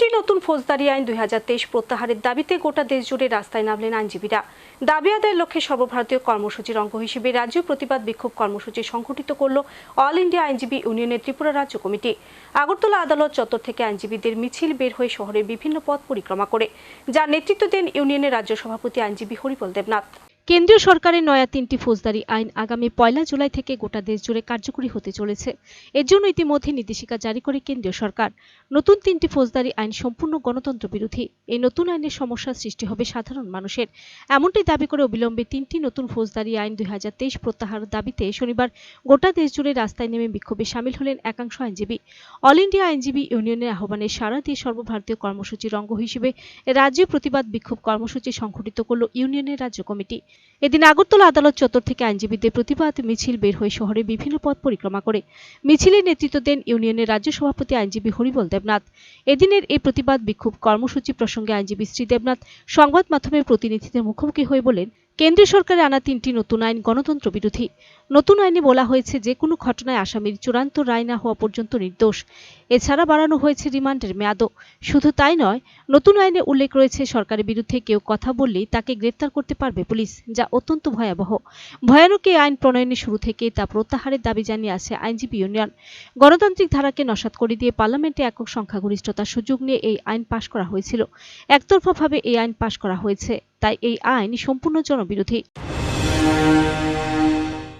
তিনটি নতুন ফৌজদারি আইন দুই প্রত্যাহারের দাবিতে গোটা দেশ জুড়ে রাস্তায় নামলেন আইনজীবীরা। দাবি আদায়ের লক্ষ্যে সর্বভারতীয় কর্মসূচির অঙ্গ হিসেবে রাজ্য প্রতিবাদ বিক্ষোভ কর্মসূচি সংগঠিত করল অল ইন্ডিয়া আইনজীবী ইউনিয়নের ত্রিপুরা রাজ্য কমিটি। আগরতলা আদালত চত্বর থেকে আইনজীবীদের মিছিল বের হয়ে শহরের বিভিন্ন পথ পরিক্রমা করে, যার নেতৃত্ব দেন ইউনিয়নের রাজ্য সভাপতি আইনজীবী হরিপল দেবনাথ। কেন্দ্রীয় সরকারের নয়া তিনটি ফৌজদারি আইন আগামী পয়লা জুলাই থেকে গোটা দেশ জুড়ে কার্যকরী হতে চলেছে। এর জন্য ইতিমধ্যে নির্দেশিকা জারি করে কেন্দ্রীয় সরকার। নতুন তিনটি ফৌজদারি আইন সম্পূর্ণ গণতন্ত্র বিরোধী। এই নতুন আইনের সমস্যার সৃষ্টি হবে সাধারণ মানুষের। এমনটাই দাবি করে অবিলম্বে তিনটি নতুন ফৌজদারি আইন দুই হাজার তেইশ প্রত্যাহারের দাবিতে শনিবার গোটা দেশ জুড়ে রাস্তায় নেমে বিক্ষোভে সামিল হলেন একাংশ আইনজীবী। অল ইন্ডিয়া আইনজীবী ইউনিয়নের আহ্বানে সারা দিয়ে সর্বভারতীয় কর্মসূচির অঙ্গ হিসেবে রাজ্য প্রতিবাদ বিক্ষোভ কর্মসূচি সংঘটিত করল ইউনিয়নের রাজ্য কমিটি। এদিন আগরতলা আদালত চত্বর থেকে আইনজীবীদের প্রতিবাদ মিছিল বের হয়ে শহরে বিভিন্ন পথ পরিক্রমা করে। মিছিলের নেতৃত্ব দেন ইউনিয়নের রাজ্য সভাপতি আইনজীবী হরিবল দেবনাথ। এদিনের এই প্রতিবাদ বিক্ষোভ কর্মসূচি প্রসঙ্গে আইনজীবী শ্রী দেবনাথ সংবাদ মাধ্যমের প্রতিনিধিদের মুখোমুখি হয়ে বলেন কেন্দ্রীয় সরকারের আনা তিনটি নতুন আইন গণতন্ত্র বিরোধী। নতুন আইনে বলা হয়েছে যে কোনো ঘটনায় আসামির চূড়ান্ত রায় না হওয়া পর্যন্ত নির্দোষ। এছাড়া বাড়ানো হয়েছে রিমান্ডের মেয়াদও। শুধু তাই নয়, নতুন আইনে উল্লেখ রয়েছে সরকারের বিরুদ্ধে কেউ কথা বললেই তাকে গ্রেফতার করতে পারবে পুলিশ, যা অত্যন্ত ভয়াবহ। ভয়ানক এই আইন প্রণয়নের শুরু থেকে তা প্রত্যাহারের দাবি জানিয়ে আসে আইনজীবী ইউনিয়ন। গণতান্ত্রিক ধারাকে নস্বাত করে দিয়ে পার্লামেন্টে একক সংখ্যাগরিষ্ঠতার সুযোগ নিয়ে এই আইন পাশ করা হয়েছিল। একতরফাভাবে এই আইন পাশ করা হয়েছে। তাই এই আইন সম্পূর্ণ জনবিরোধী।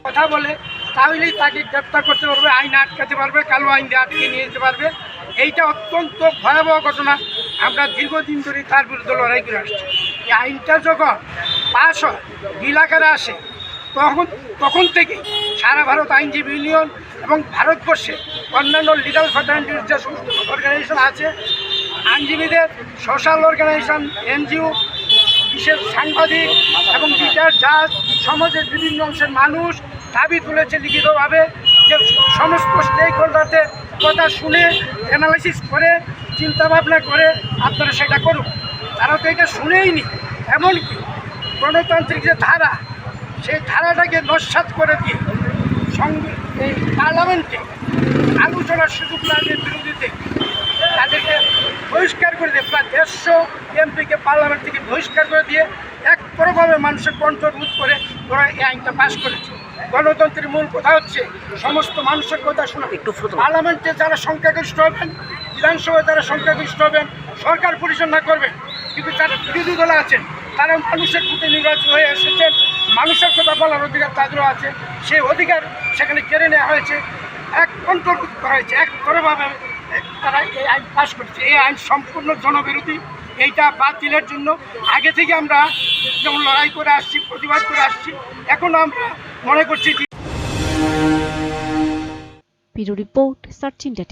কথা বলে, তাহলেই তাকে গ্রেপ্তার করতে পারবে, আইন আটকাতে পারবে, কালো আইন আটকে নিয়ে যেতে পারবে। এইটা অত্যন্ত ভয়াবহ ঘটনা। আমরা দীর্ঘদিন ধরে তার বিরুদ্ধে লড়াই করে আসছি। এই আইনটা যখন পাশ হয় বিল আসে, তখন তখন থেকে সারা ভারত আইনজীবী ইউনিয়ন এবং ভারতবর্ষে অন্যান্য লিগাল ফ্যাটার্নিটির যে সমস্ত অর্গানাইজেশন আছে, আইনজীবীদের সোশ্যাল অর্গানাইজেশন এনজিও বিশেষ সাংবাদিক এবং বিচার, জাজ, সমাজের বিভিন্ন অংশের মানুষ দাবি তুলেছে লিখিতভাবে যে সমস্ত স্টেক হোল্ডারদের কথা শুনে অ্যানালাইসিস করে, চিন্তাভাবনা করে আপনারা সেটা করুন। তারা তো এটা শুনেই নি এমনকি গণতান্ত্রিক যে ধারা, সেই ধারাটাকে নস্বাত করে দিয়ে এই পার্লামেন্টে পার্লামেন্ট থেকে বহিষ্কার করে দিয়ে একতরফভাবে মানুষের কণ্ঠ রোধ করে ওরা এই আইনটা পাশ করেছে। গণতন্ত্রের মূল কথা হচ্ছে সমস্ত মানুষের কথা শোনা। পার্লামেন্টে যারা সংখ্যাগরিষ্ঠ হবেন বিধানসভায় যারা সংখ্যাগরিষ্ঠ হবেন সরকার পরিচালনা করবেন কিন্তু যারা বিরোধী দলে আছেন তারা মানুষের প্রতি নির্বাচিত হয়ে এসেছেন। মানুষের কথা বলার অধিকার তাদেরও আছে। সেই অধিকার সেখানে কেড়ে নেওয়া হয়েছে। এক কন্ট্রোল করা হয়েছে। এক তরভাবে তারা এই আইন পাশ করেছে। এই আইন সম্পূর্ণ জনবিরোধী। এইটা বাতিলের জন্য আগে থেকে আমরা যেমন লড়াই করে আসছি, প্রতিবাদ করে আসছি, এখন আমরা মনে করছি রিপোর্ট সার্চ ইন্ডিয়া